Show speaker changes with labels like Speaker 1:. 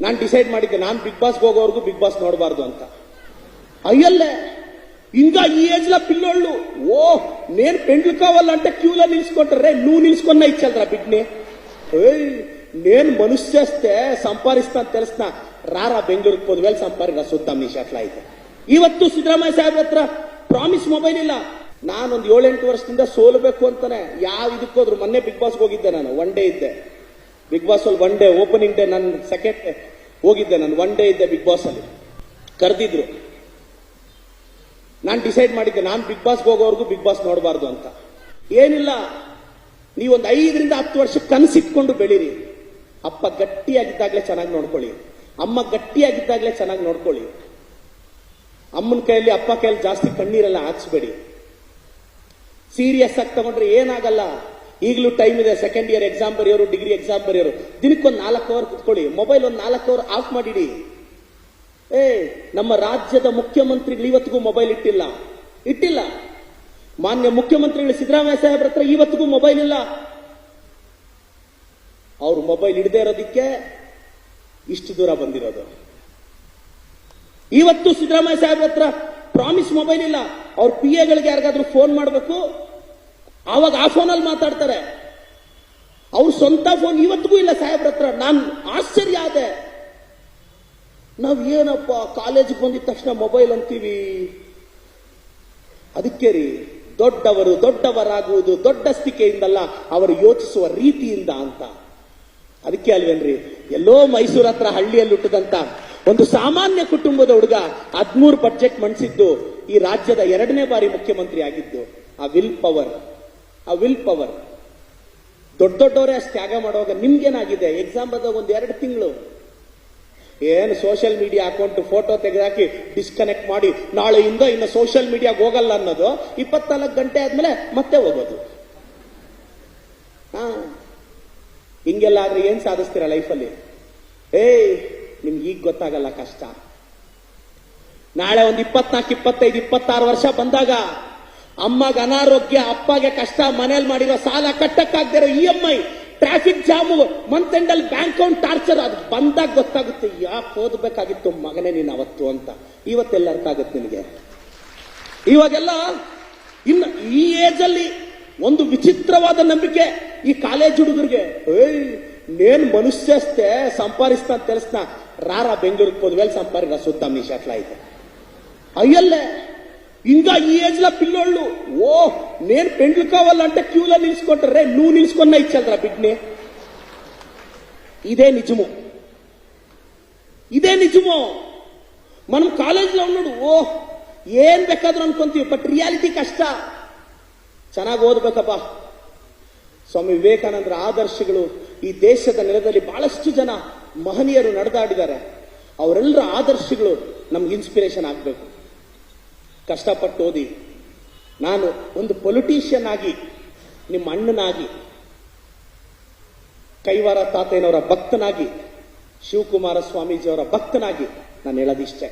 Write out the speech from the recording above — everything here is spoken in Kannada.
Speaker 1: ನಾನು ಡಿಸೈಡ್ ಮಾಡಿದ್ದೆ, ನಾನು ಬಿಗ್ ಬಾಸ್ ಹೋಗೋವರೆಗೂ ಬಿಗ್ ಬಾಸ್ ನೋಡಬಾರ್ದು ಅಂತ. ಅಯ್ಯಲ್ಲೇ ಇಂಥ ಈ ಏಜ್ಲ ಪಿಲ್ಲೋಳ್ಳು. ಓ, ನೇನ್ ಪೆಂಡ್ಲಕಾವಲ್ಲ ಅಂತ ಕ್ಯೂಲ ನಿಲ್ಸ್ಕೊಂಡ್ರೆ ನೀವು ನಿಲ್ಸ್ಕೊಂಡ ಇಚ್ಚಲ್ರ ಬಿಗ್ನೆ? ಏಯ್, ನೇನ್ ಮನುಷ್ಯಸ್ತೆ ಸಂಪಾದಿಸ್ತಾ ಅಂತ ತಿಳಿಸ್ನ ರಾರ, ಬೆಂಗಳೂರಿಗೆ ಪೊದ್ವೇಲ್ ಸಂಪಾರಿನ ಸುತ್ತ ನೀ ಶಟ್ಲ ಐತೆ ಇವತ್ತು ಸಿದ್ದರಾಮಯ್ಯ ಸಾಹೇಬ್ ಹತ್ರ ಪ್ರಾಮಿಸ್ ಮೊಬೈಲ್ ಇಲ್ಲ. ನಾನೊಂದು ಏಳೆಂಟು ವರ್ಷದಿಂದ ಸೋಲಬೇಕು ಅಂತಾನೆ. ಯಾವ ಇದಕ್ಕೋದ್ರು ಮೊನ್ನೆ ಬಿಗ್ ಬಾಸ್ಗೆ ಹೋಗಿದ್ದೆ ನಾನು ಒನ್ ಡೇ ಇದ್ದೆ. ಬಿಗ್ ಬಾಸ್ ಅಲ್ಲಿ ಒನ್ ಡೇ ಓಪನಿಂಗ್ ಡೇ ನನ್ನ ಸೆಕೆಂಡ್ ಹೋಗಿದ್ದೆ ನಾನು ಒನ್ ಡೇ ಇದ್ದೆ ಬಿಗ್ ಬಾಸ್ ಅಲ್ಲಿ. ಕರೆದಿದ್ರು. ನಾನು ಡಿಸೈಡ್ ಮಾಡಿದ್ದೆ, ನಾನು ಬಿಗ್ ಬಾಸ್ಗೆ ಹೋಗೋವರೆಗೂ ಬಿಗ್ ಬಾಸ್ ನೋಡಬಾರ್ದು ಅಂತ. ಏನಿಲ್ಲ, ನೀವೊಂದು ಐದರಿಂದ ಹತ್ತು ವರ್ಷ ಕನಸಿಟ್ಕೊಂಡು ಬೆಳೀರಿ. ಅಪ್ಪ ಗಟ್ಟಿಯಾಗಿದ್ದಾಗಲೇ ಚೆನ್ನಾಗಿ ನೋಡ್ಕೊಳ್ಳಿ. ಅಮ್ಮ ಗಟ್ಟಿಯಾಗಿದ್ದಾಗಲೇ ಚೆನ್ನಾಗಿ ನೋಡ್ಕೊಳ್ಳಿ. ಅಮ್ಮನ ಕೈಯಲ್ಲಿ, ಅಪ್ಪ ಕೈಯಲ್ಲಿ ಜಾಸ್ತಿ ಕಣ್ಣೀರೆಲ್ಲ ಹಾಕ್ಸ್ಬೇಡಿ. ಸೀರಿಯಸ್ ಆಗಿ ತಗೊಂಡ್ರೆ ಏನಾಗಲ್ಲ. ಈಗಲೂ ಟೈಮ್ ಇದೆ ಸೆಕೆಂಡ್ ಇಯರ್ ಎಕ್ಸಾಮ್ ಬರೆಯೋರು ಡಿಗ್ರಿ ಎಕ್ಸಾಮ್ ಬರೆಯೋರು. ದಿನಕ್ಕೊಂದು ನಾಲ್ಕು ಅವರ್ ಕುತ್ಕೊಳ್ಳಿ. ಮೊಬೈಲ್ ಒಂದು ನಾಲ್ಕು ಅವರ್ ಆಫ್ ಮಾಡಿಡಿ. ಏ, ನಮ್ಮ ರಾಜ್ಯದ ಮುಖ್ಯಮಂತ್ರಿಗಳು ಇವತ್ತಿಗೂ ಮೊಬೈಲ್ ಇಟ್ಟಿಲ್ಲ. ಇಟ್ಟಿಲ್ಲ. ಮಾನ್ಯ ಮುಖ್ಯಮಂತ್ರಿಗಳು ಸಿದ್ದರಾಮಯ್ಯ ಸಾಹೇಬ್ರ ಹತ್ರ ಇವತ್ತಿಗೂ ಮೊಬೈಲ್ ಇಲ್ಲ. ಅವರು ಮೊಬೈಲ್ ಇಡದೇ ಇರೋದಿಕ್ಕೆ ಇಷ್ಟು ದೂರ ಬಂದಿರೋದು. ಇವತ್ತು ಸಿದ್ದರಾಮಯ್ಯ ಸಾಹೇಬ್ರ ಹತ್ರ ಪ್ರಾಮಿಸ್ ಮೊಬೈಲ್ ಇಲ್ಲ. ಅವ್ರ ಪಿ ಎಗಳಿಗೆ ಯಾರಿಗಾದ್ರೂ ಫೋನ್ ಮಾಡಬೇಕು? ಆವಾಗ ಆ ಫೋನಲ್ಲಿ ಮಾತಾಡ್ತಾರೆ. ಅವ್ರ ಸ್ವಂತ ಫೋನ್ ಇವತ್ತಿಗೂ ಇಲ್ಲ ಸಾಹೇಬ್ರ ಹತ್ರ. ನಾನು ಆಶ್ಚರ್ಯ ಆದೆ. ನಾವ್ ಏನಪ್ಪ, ಕಾಲೇಜಿಗೆ ಬಂದಿದ ತಕ್ಷಣ ಮೊಬೈಲ್ ಅಂತೀವಿ? ಅದಕ್ಕೆ ರೀ, ದೊಡ್ಡವರು ದೊಡ್ಡವರಾಗುವುದು ದೊಡ್ಡಸ್ತಿಕೆಯಿಂದಲ್ಲ ಅವರು ಯೋಚಿಸುವ ರೀತಿಯಿಂದ ಅಂತ. ಅದಕ್ಕೆ ಅಲ್ವೇನ್ರಿ, ಎಲ್ಲೋ ಮೈಸೂರು ಹತ್ರ ಹಳ್ಳಿಯಲ್ಲಿ ಹುಟ್ಟದಂತ ಒಂದು ಸಾಮಾನ್ಯ ಕುಟುಂಬದ ಹುಡುಗ ಹದ್ಮೂರು ಬಡ್ಜೆಟ್ ಮಂಡಿಸಿದ್ದು ಈ ರಾಜ್ಯದ ಎರಡನೇ ಬಾರಿ ಮುಖ್ಯಮಂತ್ರಿ ಆಗಿದ್ದು, ಆ ವಿಲ್ ಪವರ್ ಆ ವಿಲ್ ಪವರ್ ದೊಡ್ಡ ದೊಡ್ಡವರೇ ಅಷ್ಟು ತ್ಯಾಗ ಮಾಡುವಾಗ ನಿಮ್ಗೇನಾಗಿದೆ? ಎಕ್ಸಾಮ್ ಬಂದಾಗ ಒಂದು ಎರಡು ತಿಂಗಳು. ಏನು ಸೋಷಿಯಲ್ ಮೀಡಿಯಾ ಅಕೌಂಟ್ ಫೋಟೋ ತೆಗೆದಾಕಿ ಡಿಸ್ಕನೆಕ್ಟ್ ಮಾಡಿ ನಾಳೆಯಿಂದ ಇನ್ನು ಸೋಷಿಯಲ್ ಮೀಡಿಯಾಗೆ ಹೋಗಲ್ಲ ಅನ್ನೋದು, ಇಪ್ಪತ್ನಾಲ್ಕು ಗಂಟೆ ಆದ್ಮೇಲೆ ಮತ್ತೆ ಹೋಗೋದು. ಹಾ. ಹಿಂಗೆಲ್ಲ ಆದ್ರೆ ಏನ್ ಸಾಧಿಸ್ತೀರ ಲೈಫಲ್ಲಿ ಏಯ್, ನಿಮ್ಗೆ ಈಗ ಗೊತ್ತಾಗಲ್ಲ ಕಷ್ಟ. ನಾಳೆ ಒಂದು ಇಪ್ಪತ್ನಾಲ್ಕು, ಇಪ್ಪತ್ತೈದು, ಇಪ್ಪತ್ತಾರು ವರ್ಷ ಬಂದಾಗ ಅಮ್ಮಗ ಅನಾರೋಗ್ಯ, ಅಪ್ಪಗೆ ಕಷ್ಟ ಮನೇಲಿ ಮಾಡಿರೋ ಸಾಲ ಕಟ್ಟಕ್ಕಾಗ್ದಿರೋ E M I traffic jam month end bank account torture ಅದು ಬಂದಾಗ ಗೊತ್ತಾಗುತ್ತೆ, ಯಾಕೆ ಓದಬೇಕಾಗಿತ್ತು ಮಗನೇ ನೀನು ಅವತ್ತು ಅಂತ. ಇವತ್ತೆಲ್ಲ ಅರ್ಥ ಆಗುತ್ತೆ ನಿನಗೆ. ಇವಾಗೆಲ್ಲ ಇನ್ನು ಈ ಏಜ್ ಅಲ್ಲಿ ಒಂದು ವಿಚಿತ್ರವಾದ ನಂಬಿಕೆ ಈ ಕಾಲೇಜ್ ಹುಡುಗರಿಗೆ. ಏಯ್, ನೇನ್ ಮನುಷ್ಯಸ್ಥೆ ಅಂತ ತಿಳಿಸ್ತಾ, ರಾರ ಬೆಂಗಳೂರಿಗೆ ಹೋದ್ಮೇಲೆ ಸಂಪಾದಿಕ ಸುತ್ತ ಮೀಶಾಟ್ಲ ಐತೆ. ಅಯ್ಯಲ್ಲೇ ఇంకా ఈ ఏజ్ లో పిల్లోళ్ళు ఓ నేను పెండ్లు కావాలంటే క్యూలో నిలుచుకుంటారే నువ్వు నిలుచుకున్నా ఇచ్చలరా బిడ్ని ఇదే నిజము ఇదే నిజము మనం కాలేజీలో ఉన్నాడు ఓ ಏನ್ ಬೇಕಾದ್ರೂ ಅನ್ಕೊಂತೀವಿ ಬಟ್ ರಿಯಾಲಿಟಿ ಕಷ್ಟ ಚೆನ್ನಾಗಿ ಓದ್ಬೇಕಪ್ಪ ಸ್ವಾಮಿ ವಿವೇಕಾನಂದರ ಆದರ್ಶಗಳು ಈ ದೇಶದ ನೆಲದಲ್ಲಿ ಬಹಳಷ್ಟು ಜನ ಮಹನೀಯರು ನಡೆದಾಡಿದ್ದಾರೆ ಅವರೆಲ್ಲರ ಆದರ್ಶಗಳು ನಮ್ಗೆ ಇನ್ಸ್ಪಿರೇಷನ್ ಆಗಬೇಕು ಕಷ್ಟಪಟ್ಟು ಓದಿ. ನಾನು ಒಂದು ಪೊಲಿಟೀಷಿಯನ್ ಆಗಿ, ನಿಮ್ಮ ಅಣ್ಣನಾಗಿ, ಕೈವಾರ ತಾತಯ್ಯನವರ ಭಕ್ತನಾಗಿ ಶಿವಕುಮಾರ ಸ್ವಾಮೀಜಿಯವರ ಭಕ್ತನಾಗಿ ನಾನು ಹೇಳೋದಿಷ್ಟೇ.